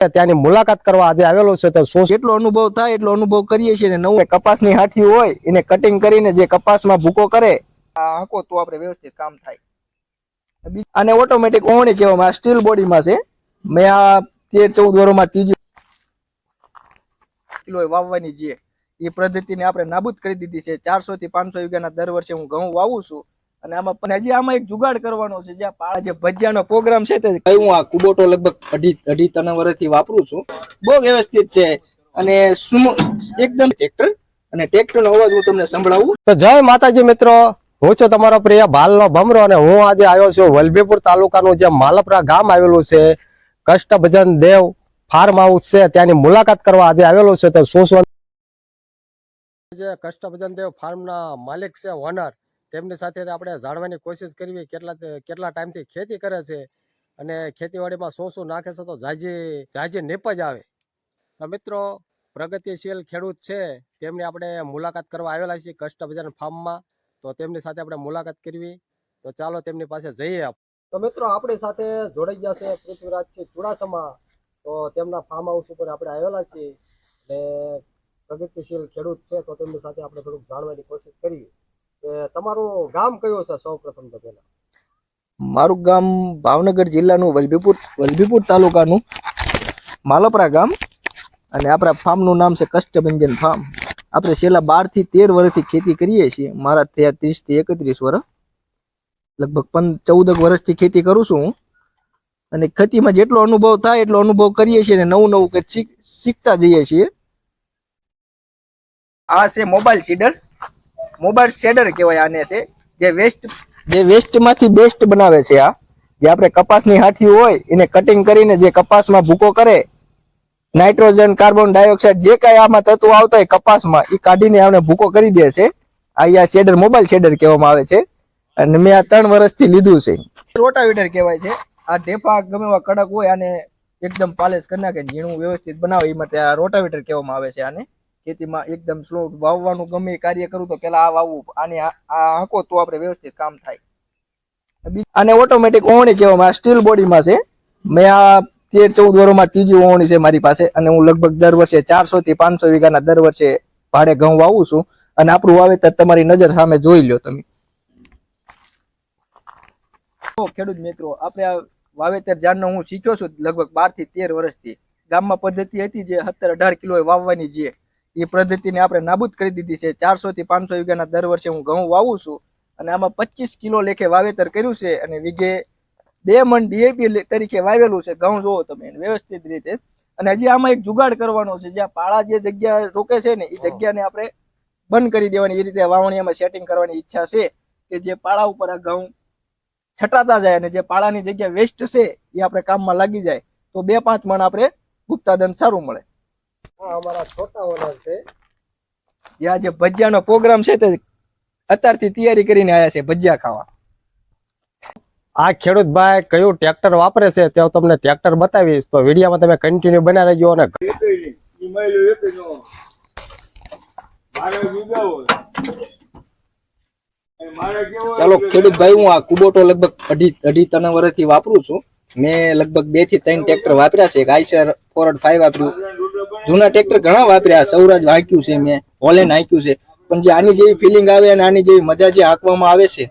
ત્યાંની મુલાકાત કરવા આજે આવેલો છે, તો શું એટલો અનુભવ થાય, એટલો અનુભવ કરીએ છીએ ને નવું કપાસની હાથી હોય, એને કટિંગ કરીને જે કપાસમાં ભૂકો કરે આંકો તો આપણે વ્યવસ્થિત કામ થાય. અને ઓટોમેટિક ઓવણી કહેવામાં આ સ્ટીલ બોડીમાં છે. મેં આ તેર ચૌદ વર્ષમાં ત્રીજી કિલો વાવવાની જે એ પદ્ધતિને આપણે નાબૂદ કરી દીધી છે. ચારસો થી પાંચસો વીઘાના દર વર્ષે હું ઘઉં વાવું છું. અને આમાં પણ હજી આમાં એક જુગાડ કરવાનો છે જે પાળા જે ભજીયાનો પ્રોગ્રામ છે તે કયું આ કુબોટો લગભગ અઢી અઢી ત્રણ વર્ષથી વાપરું છું. બહુ વ્યવસ્થિત છે. અને સુમ- એકદમ ટ્રેક્ટર અને ટ્રેક્ટરનો અવાજ હું તમને સંભળાવું. તો જય માતાજી મિત્રો. હું છું તમારો પ્રિય ભાલનો ભમરો અને હું આજે આવ્યો છું વલભીપુર તાલુકાનું જે માલપરા ગામ આવેલું છે. કષ્ટભજન દેવ ફાર્મ હાઉસ છે. ત્યાંની મુલાકાત કરવા આજે આવેલો છે. તો શું શું જે કષ્ટભજન દેવ ફાર્મના માલિક છે ઓનર તેમની સાથે આપણે જાણવાની કોશિશ કરવી કેટલા કેટલા ટાઈમથી ખેતી કરે છે અને ખેતીવાડીમાં શું શું નાખે છે તો જાજી જાજી નીપજ આવે. તો મિત્રો, પ્રગતિશીલ ખેડૂત છે, તેમની આપણે મુલાકાત કરવા આવેલા છીએ કષ્ટભજન ફાર્મમાં. તો તેમની સાથે આપણે મુલાકાત કરવી. તો ચાલો તેમની પાસે જઈએ આપ. તો મિત્રો, આપણી સાથે જોડાઈ ગયા છે પૃથ્વીરાજસિંહ ચુડાસમા. તો તેમના ફાર્મ હાઉસ ઉપર આપણે આવેલા છીએ. અને પ્રગતિશીલ ખેડૂત છે, તો તેમની સાથે આપણે થોડુંક જાણવાની કોશિશ કરીએ. તમારું ગામ કયું છે સૌ પ્રથમ તો પહેલા? મારું ગામ ભાવનગર જિલ્લાનું વલભીપુર વલભીપુર તાલુકાનું માલપરા ગામ. અને આપણા ફાર્મનું નામ છે કષ્ટભંજન ફાર્મ. આપણે છેલ્લા બારથી તેર વર્ષથી ખેતી કરીએ છીએ. મારા થયા ત્રીસથી એકત્રીસ વર્ષ, લગભગ પંદ ચૌદક વર્ષથી ખેતી કરું છું હું. અને ખેતીમાં જેટલો અનુભવ થાય એટલો અનુભવ કરીએ છીએ અને નવું નવું શીખતા જઈએ છીએ. આ છે મોબાઈલ સીડર. મોબાઈલ શેડર કહેવાય આને છે. જે વેસ્ટ જે વેસ્ટમાંથી બેસ્ટ બનાવે છે આ. જે આપણે કપાસની હાથી હોય એને કટિંગ કરીને જે કપાસમાં ભૂકો કરે નાઇટ્રોજન કાર્બન ડાયોક્સાઇડ જે કાંઈ આમાં તત્વો આવતા હોય કપાસમાં એ કાઢીને આપણે ભૂકો કરી દે છે. આ શેડર મોબાઈલ શેડર કહેવામાં આવે છે. અને મેં આ ત્રણ વર્ષથી લીધું છે. રોટાવીટર કહેવાય છે. આ ઢેફા ગમે એવા કડક હોય આને એકદમ પાલેસ કરી નાખે ઝીણું વ્યવસ્થિત બનાવે એ માટે આ રોટાવીટર કહેવામાં આવે છે આને. ખેતીમાં એકદમ સ્લો વાવવાનું ગમે કાર્ય કરું તો પેલા આ વાવવું, આની આ આંકો તો આપણે વ્યવસ્થિત કામ થાય. અને ઓટોમેટિક ઓવણી કહેવામાં સ્ટીલ બોડીમાં છે. મેં આ તેર ચૌદ વર્ષમાં ત્રીજી ઓહણી છે મારી પાસે અને હું લગભગ દર વર્ષે ચારસો થી પાંચસો વીઘાના દર વર્ષે ભાડે ઘઉં વાવું છું. અને આપણું વાવેતર તમારી નજર સામે જોઈ લો તમે. ખેડૂત મિત્રો, આપણે આ વાવેતર જાણનો હું શીખ્યો છું લગભગ બારથી તેર વર્ષથી. ગામમાં પદ્ધતિ હતી જે સત્તર અઢાર કિલો વાવવાની જે એ પદ્ધતિને આપણે નાબૂદ કરી દીધી છે. ચારસો થી પાંચસો વીઘાના દર વર્ષે હું ઘઉં વાવું છું અને આમાં પચીસ કિલો લેખે વાવેતર કર્યું છે અને વીઘે બે મણ ડીએપી તરીકે વાવેલું છે. ઘઉં જોવો તમે વ્યવસ્થિત રીતે. અને હજી આમાં એક જુગાડ કરવાનો છે. જ્યાં પાળા જે જગ્યા રોકે છે ને એ જગ્યાને આપણે બંધ કરી દેવાની એ રીતે વાવણીયામાં સેટિંગ કરવાની ઈચ્છા છે કે જે પાળા ઉપર આ ઘઉં છટાતા જાય અને જે પાળાની જગ્યા વેસ્ટ છે એ આપણે કામમાં લાગી જાય. તો બે પાંચ મણ આપણે ઉત્પાદન સારું મળે. આ અમારા છોટા ઓનર છે. જ્યાં જે ભજીયાનો પ્રોગ્રામ છે તે અત્યારથી તૈયારી કરીને આવ્યા છે ભજીયા ખાવા. આ ખેડૂત ભાઈ કયું ટ્રેક્ટર વાપરે છે તે હું તમને ટ્રેક્ટર બતાવીશ. તો વિડીયોમાં તમે કન્ટિન્યુ બના રહેજો અને ચાલો ખેડૂત ભાઈ હું આ કુબોટો લગભગ અઢી અઢી ત્રણ વર્ષથી વાપરું છું. મેં લગભગ બેથી ત્રણ ટ્રેક્ટર વાપર્યા છે. એક આઈસર ફોરડ ફાઈવ વાપર્યું. જૂના ટ્રેક્ટર ઘણા વાપર્યા. સૌરાજ હાંક્યું છે મેં હોલેન્ડ હાંક્યું છે. પણ જે આની જેવી ફિલિંગ આવે અને આની જેવી મજા જે હાંકવામાં આવે છે,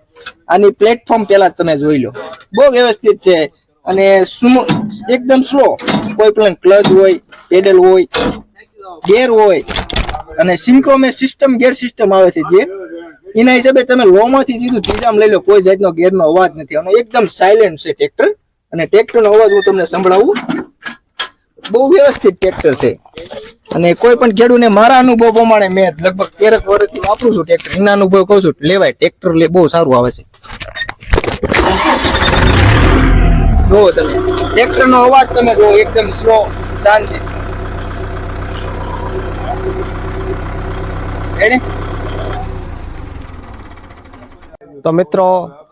આની પ્લેટફોર્મ પેલા તમે જોઈ લો. બહુ વ્યવસ્થિત છે. અને એકદમ સ્લો કોઈ પણ ક્લચ હોય પેડલ હોય ગેર હોય, અને સિંક્રોમેસ સિસ્ટમ ગેર સિસ્ટમ આવે છે જે, એના હિસાબે તમે લો માંથી સીધું ત્રીજામાં લઈ લો. કોઈ જાતનો ગેરનો અવાજ નથી. અને એકદમ સાયલેન્ટ છે ટ્રેક્ટર અને ટ્રેક્ટરનો અવાજ હું તમને સંભળાવું. બહુ વ્યવસ્થિત ટ્રેક્ટર છે. અને કોઈ પણ ખેડૂને મારા અનુભવ પ્રમાણે મેં લગભગ તેરક વર્ષથી વાપરું છું ટ્રેક્ટર એના અનુભવ કહું છું, લેવાય. ટ્રેક્ટર લે, બહુ સારું આવે છે. જો તમે ટ્રેક્ટર નો અવાજ તમે જો એકદમ સ્લો શાંતિ. તો મિત્રો,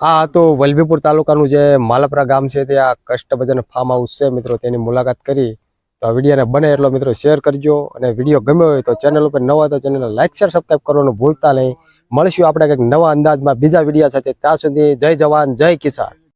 આ હતું વલભીપુર તાલુકાનું જે માલપરા ગામ છે ત્યાં કષ્ટભજન ફાર્મ હાઉસ છે. મિત્રો, તેની મુલાકાત કરી. તો આ વિડીયોને બને એટલો મિત્રો શેર કરજો. અને વીડિયો ગમ્યો હોય તો ચેનલ ઉપર નવા તો ચેનલને લાઇક શેર સબસ્ક્રાઈબ કરવાનું ભૂલતા નહીં. મળશું આપણે કંઈક નવા અંદાજમાં બીજા વીડિયો સાથે. ત્યાં સુધી જય જવાન, જય કિસાન.